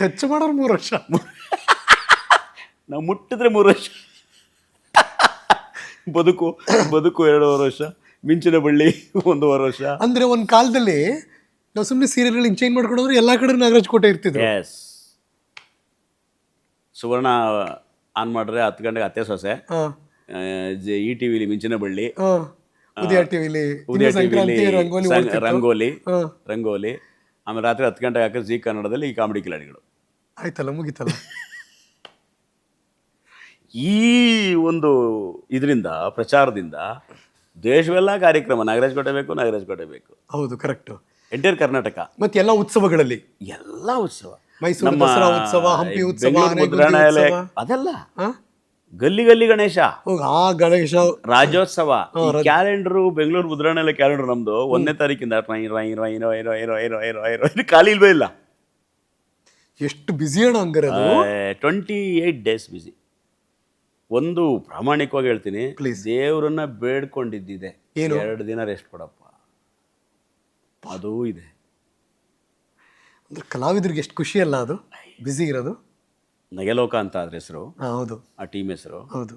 Touch ಮಾಡೋರು ಮೂರು ವರ್ಷ. ನಾವು ಮುಟ್ಟಿದ್ರೆ ಮೂರು ವರ್ಷ. ಬದುಕು ಬದುಕು ಎರಡೂವರೆ ವರ್ಷ. ಮಿಂಚಿನ ಬಳ್ಳಿ ಒಂದೂವರೆ ವರ್ಷ. ಅಂದರೆ ಒಂದು ಕಾಲದಲ್ಲಿ ನಾವು ಸುಮ್ಮನೆ ಸೀರಿಯಲ್ಗಳು ಚೇಂಜ್ ಮಾಡ್ಕೊಂಡು ಹೋದ್ರೆ ಎಲ್ಲಾ ಕಡೆ ನಾಗರಾಜ್ ಕೋಟೆ ಇರ್ತಿದ್ರು. ಎಸ್ ಸುವರ್ಣ ಆನ್ ಮಾಡ್ರೆ ಹತ್ತು ಗಂಟೆಗೆ ಅತ್ತೆ ಸೊಸೆ. ಇ ಟಿ ವಿಲಿ ಮಿಂಚಿನ ಬಳ್ಳಿ. ಉದಯ ಟಿವಿಲಿ ಉದಯ ಟಿವಿಲಿ ರಂಗೋಲಿ ರಂಗೋಲಿ ರಂಗೋಲಿ. ಆಮೇಲೆ ರಾತ್ರಿ ಹತ್ತು ಗಂಟೆಗೆ ಹಾಕಿದ್ರೆ ಜೀ ಕನ್ನಡದಲ್ಲಿ ಈ ಕಾಮಿಡಿ ಕಿಲಾಡಿಗಳು. ಆಯ್ತಲ್ಲ ಮುಗಿತಲ್ಲ? ಈ ಒಂದು ಇದರಿಂದ ಪ್ರಚಾರದಿಂದ ದೇಶವೆಲ್ಲ ಕಾರ್ಯಕ್ರಮ ನಾಗರಾಜ್ ಕೋಟೆ ಬೇಕು ನಾಗರಾಜ್ ಕೋಟೆ ಬೇಕು. ಹೌದು ಕರೆಕ್ಟ್ ಎಂಟೈರ್ ಕರ್ನಾಟಕ. ಮತ್ತೆ ಎಲ್ಲ ಉತ್ಸವಗಳಲ್ಲಿ? ಎಲ್ಲ ಉತ್ಸವ. ಮೈಸೂರು ದಸರಾ ಉತ್ಸವ, ಹಂಪಿ ಉತ್ಸವ, ಬೆಂಗಳೂರು ಆನೆಗುಂದಿ ಮುದ್ರಣಾಲಯ ಅದೆಲ್ಲ. ಗಲ್ಲಿ ಗಲ್ಲಿ ಗಣೇಶ ಹೋಗ್ ಆ ಗಣೇಶ ರಾಜ್ಯೋತ್ಸವ ಕ್ಯಾಲೆಂಡರ್ ಬೆಂಗಳೂರು ಮುದ್ರಣಾಲಯ ಕ್ಯಾಲೆಂಡರ್ ನಮ್ದು ಒಂದನೇ ತಾರೀಕಿಂದ ರೈ ರೈ ರೈ ರೈ ರೈ ರೈ ರೈ ರೈ ರೈ ರೈ ಖಾಲಿ ಇಲ್ವೇ ಇಲ್ಲ ಎಷ್ಟು ಬಿಸಿ ಅಣ್ಣ ಹಂಗಾರೆ ಟ್ವೆಂಟಿ ಏಯ್ಟ್ ಡೇಸ್ ಬಿಸಿ ಒಂದು ಪ್ರಾಮಾಣಿಕವಾಗಿ ಹೇಳ್ತೀನಿ ಪ್ಲೀಸ್ ದೇವರನ್ನ ಬೇಡ್ಕೊಂಡಿದ್ದಿದೆ ಏನು? ಎರಡು ದಿನ ರೆಸ್ಟ್ ಕೊಡಪ್ಪ ಅದೂ ಇದೆ ಅಂದ್ರೆ ಕಲಾವಿದ್ರಿಗೆ ಎಷ್ಟು ಖುಷಿ ಅಲ್ಲ ಅದು ಬಿಸಿ ಇರೋದು ನಗೆಲೋಕ ಅಂತ ಅದ್ರ ಹೆಸರು. ಹೌದು. ಆ ಟೀಮ್ ಹೆಸರು. ಹೌದು.